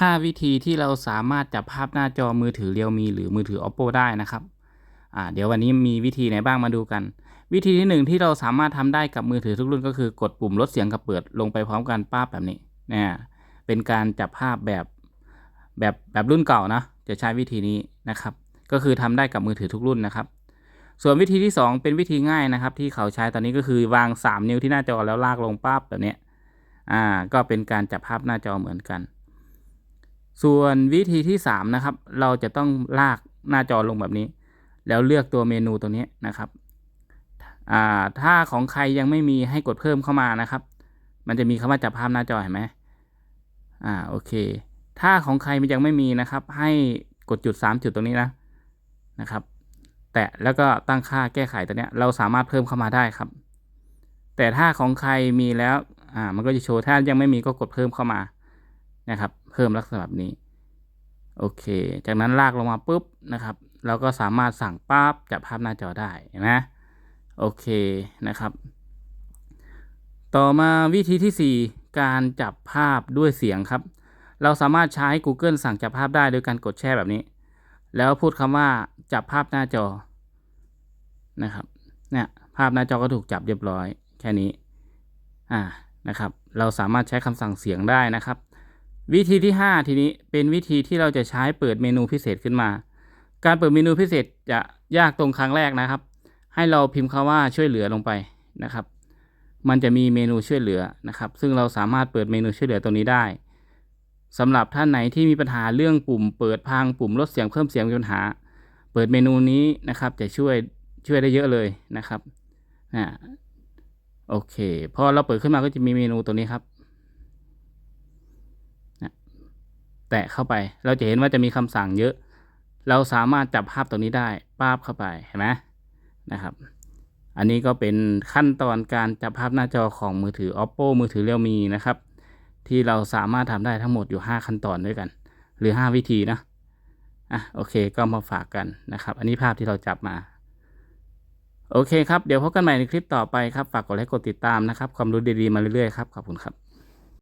5 วิธีที่เราสามารถจับภาพหน้าจอมือถือเรียวมีหรือมือถือ oppo ได้นะครับอ่าเดี๋ยววันนี้มีวิธีไหนบ้างมาดูกัน วิธีที่หนึ่งที่เราสามารถทำได้กับมือถือทุกรุ่นก็คือกดปุ่มลดเสียงกับเปิดลงไปพร้อมกันป้าบแบบนี้เนี่ยเป็นการจับภาพแบบแบบแบบรุ่นเก่านะจะใช้วิธีนี้นะครับ ก็คือทำได้กับมือถือทุกรุ่นนะครับ ส่วนวิธีที่ 2 เป็นวิธีง่ายนะครับ ที่เขาใช้ตอนนี้ก็คือวาง 3 นิ้วที่หน้าจอแล้วลากลงปั๊บแบบนี้อ่าก็เป็นการจับภาพหน้าจอเหมือนกัน ส่วนวิธีที่3นะครับ เราจะต้องลากหน้าจอลงแบบนี้ แล้วเลือกตัวเมนูตรงนี้นะครับถ้าของใครยังไม่มีให้กดเพิ่มเข้ามานะครับ มันจะมีคำว่าจับภาพหน้าจอเห็นไหมอ่าโอเค ถ้าของใครมันยังไม่มีนะครับ ให้กดจุด 3 จุดตรงนี้นะนะครับ แตะแล้วก็ตั้งค่าแก้ไขตัวเนี้ยเราสามารถเพิ่มเข้ามาได้ครับ แต่ถ้าของใครมีแล้วอ่ามันก็จะโชว์ถ้ายังไม่มีก็กดเพิ่มเข้ามานะครับ เพิ่มลักษณะแบบนี้ โอเค จากนั้นลากลงมาปุ๊บนะครับ เราก็สามารถสั่งปั๊บจับภาพหน้าจอได้เห็นไหมโอเคนะครับ ต่อมาวิธีที่ 4 การจับภาพด้วยเสียงครับ เราสามารถใช้ Google สั่งจับภาพได้โดยการกดแช่แบบนี้ แล้วพูดคำว่าจับภาพหน้าจอนะครับเนี่ยภาพหน้าจอก็ถูกจับเรียบร้อยแค่นี้อ่านะครับ เราสามารถใช้คำสั่งเสียงได้นะครับ วิธีที่ 5 ทีนี้เป็นวิธีที่เราจะใช้เปิดเมนูพิเศษขึ้นมา การเปิดเมนูพิเศษจะยากตรงครั้งแรกนะครับ ให้เราพิมพ์คาว่าช่วยเหลือลงไปนะครับ มันจะมีเมนูช่วยเหลือนะครับ ซึ่งเราสามารถเปิดเมนูช่วยเหลือตรงนี้ได้สำหรับท่านไหนที่มีปัญหาเรื่องปุ่ม เปิดพังปุ่มลดเสียงเพิ่มเสียงมีปัญหา เปิดเมนูนี้นะครับจะช่วยช่วยได้เยอะเลยนะครับอ่าโอเค พอเราเปิดขึ้นมาก็จะมีเมนูตัวนี้ครับนะ แตะเข้าไป เราจะเห็นว่าจะมีคำสั่งเยอะ เราสามารถจับภาพตัวนี้ได้ป้าบเข้าไปเห็นไหมนะครับ อันนี้ก็เป็นขั้นตอนการจับภาพหน้าจอของมือถือ oppo มือถือเรียวมีนะครับ ที่เราสามารถทำได้ทั้งหมดอยู่ 5 ขั้นตอนด้วยกัน หรือ 5 วิธีนะอะโอเคก็มาฝากกันนะครับ อันนี้ภาพที่เราจับมาโอเคครับ เดี๋ยวพบกันใหม่ในคลิปต่อไปครับ ฝากกดไลค์กดติดตามนะครับ ความรู้ดีๆ มาเรื่อยๆ ครับ ขอบคุณครับ